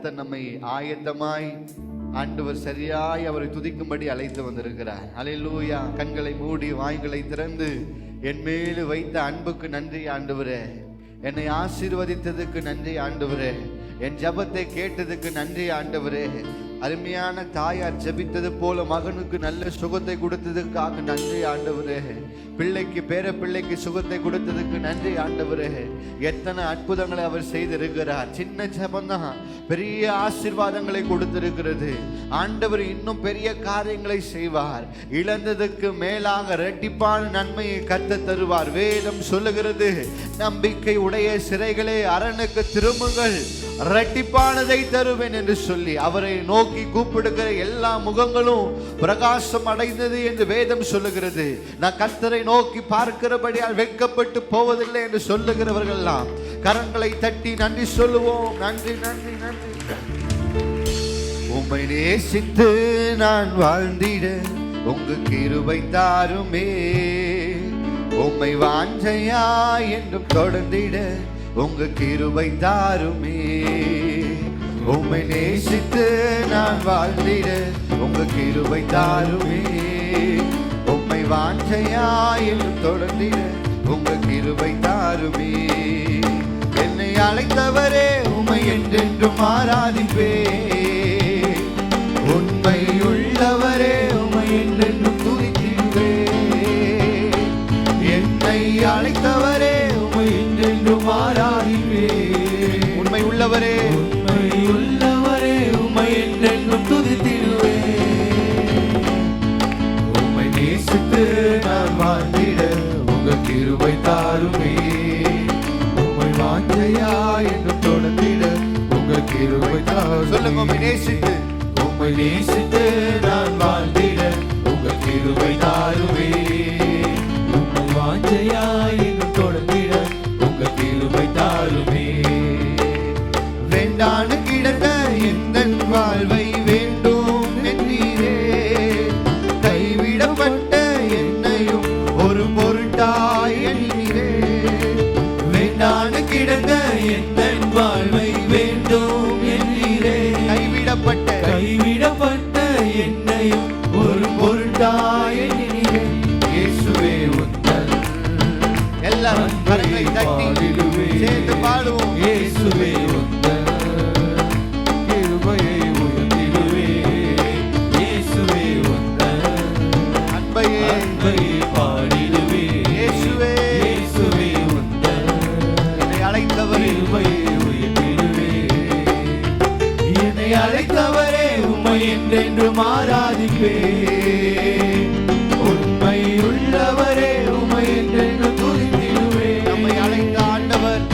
கர்த்தர் நம்மை ஆயத்தமாய் ஆண்டவர் சரியாய் அவரை துதிக்கும்படி அழைத்து வந்திருக்கிறார். அல்லேலூயா கண்களை மூடி வாய்களை திறந்து என் மேலு வைத்த அன்புக்கு நன்றி ஆண்டவரே. என்னை ஆசீர்வதித்ததுக்கு நன்றி ஆண்டவரே. என் ஜெபத்தை கேட்டதுக்கு நன்றி ஆண்டவரே. அருமையான தாயார் ஜெபித்தது போல மகனுக்கு நல்ல சுகத்தை கொடுத்ததுக்காக நன்றி ஆண்டவரே. பிள்ளைக்கு பேர பிள்ளைக்கு சுகத்தை கொடுத்ததுக்கு நன்றி ஆண்டவரே. எத்தனை அற்புதங்களை அவர் செய்திருக்கிறார். சின்ன ஜெபம்தான். பெரிய ஆசிர்வாதங்களை கொடுத்திருக்கிறது. ஆண்டவர் இன்னும் பெரிய காரியங்களை செய்வார். இழந்ததுக்கு மேலாக ரெட்டிப்பான நன்மையை கத்த தருவார். வேதம் சொல்லுகிறது நம்பிக்கை உடைய சிறைகளே அரணுக்கு திரும்புங்கள். ரெட்டிப்பானதை தருவேன் என்று சொல்லி அவரை நோக்கி கூப்பிடுகிற எல்லா முகங்களும் பிரகாசம் அடைந்தது என்று வேதம் சொல்லுகிறது. நான் கர்த்தரை நோக்கி பார்க்கிறபடியால் வெட்கப்பட்டு போவதில்லை என்று சொல்லுகிறவர்கள்லாம் கரங்களை தட்டி நன்றி சொல்லுவோம். நன்றி நன்றி நன்றி. உம்மை நேசித்து நான் வாழ்ந்திட உங்க கிருபை தாருமே. உம்மை வாஞ்சையா என்றும் தொடர்ந்திட உங்க கிருபை தாருமே. உம்மை நேசித்து நான் வாழ்ந்திட உங்க கிருவை தாருமே. உம்மை வாஞ்சையா தொடர்ந்திட உங்க கிருவை தாருமே. என்னை அழைத்தவரே உமை என்றென்றும் ஆராதிப்பே. உண்மை உள்ளவரே உமை என்றென்றும் துதிக்கின்றே என்னை அழைத்தவரே உமை என்றென்றும் ஆராதிப்பே. உண்மை உள்ளவரே துதித்திடுவே உம்மை நேசித்து நான் வாழ்ந்திட உங்க கிருபை தாருமே. உம்மை வாஞ்சையா என்று தொடர்ந்திட உங்க கிருபை தாரும். சொல்லுங்க உம்மை நேசித்து. உம்மை நேசித்து நான் வாழ்ந்திட உங்க கிருபை தாருவே உம்மை வாஞ்சையாய் பொருட்டாய் எண்ணீரே வேண்டான கிடந்த எந்த வாழ்வை வேண்டும் என்றீரே கைவிடப்பட்ட கைவிடப்பட்ட என்னையும் ஒரு பொருட்டாய் எண்ணினீரே. இயேசுவே உந்தன் எல்லாரும் கரங்களை தட்டி சேர்ந்து அழைத்தவரே உம்மை என்றென்றும் ஆராதிப்பே உண்மை உள்ளவரே உம்மை என்றென்றும் துதித்திடுவே. நம்மை அழைத்த ஆண்டவர்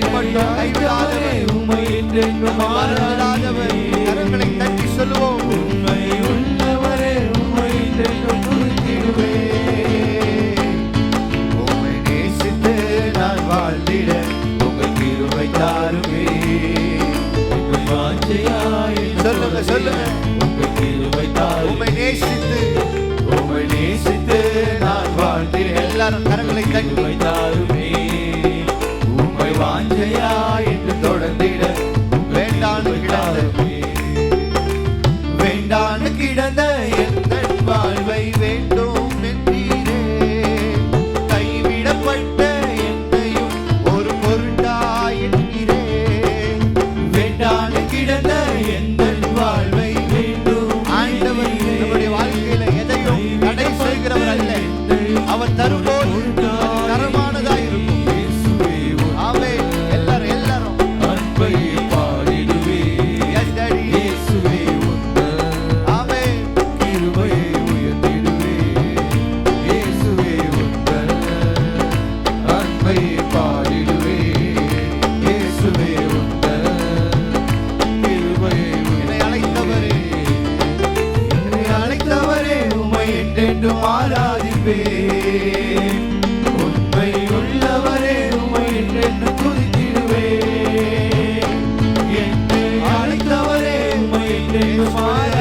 கைவிடாதவரே உம்மை என்றென்றும் கரங்களை தட்டி கிருபை name of my life.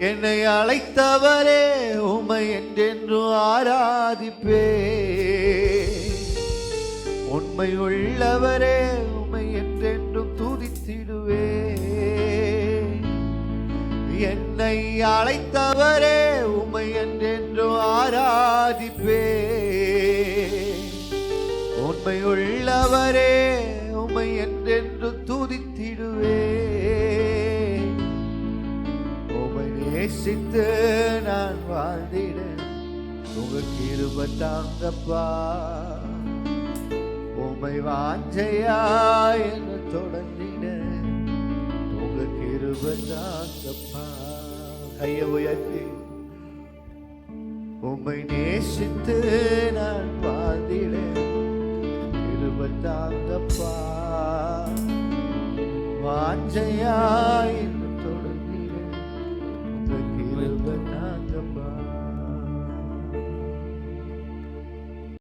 என்னை அழைத்தவரே உமை என்றென்று ஆராதிப்பே. உண்மை உள்ளவரே உமை என்றென்றும் துதித்திடுவே. என்னை அழைத்தவரே உமை என்றென்றும் ஆராதிப்பே. உண்மை உள்ளவரே உமை என்றென்று துதித்திடுவே. நேசித்து நான் வாழ்ந்திட உங்க கிருபத்தாங்கப்பா உமை வாஞ்சையா என்று தொடர்ந்திட உங்க கிருபத்தாங்கப்பா கையை உயர்த்தி. உம்மை நேசித்து நான் வாழ்ந்திட கிருபத்தாங்கப்பா வாஞ்சையாய்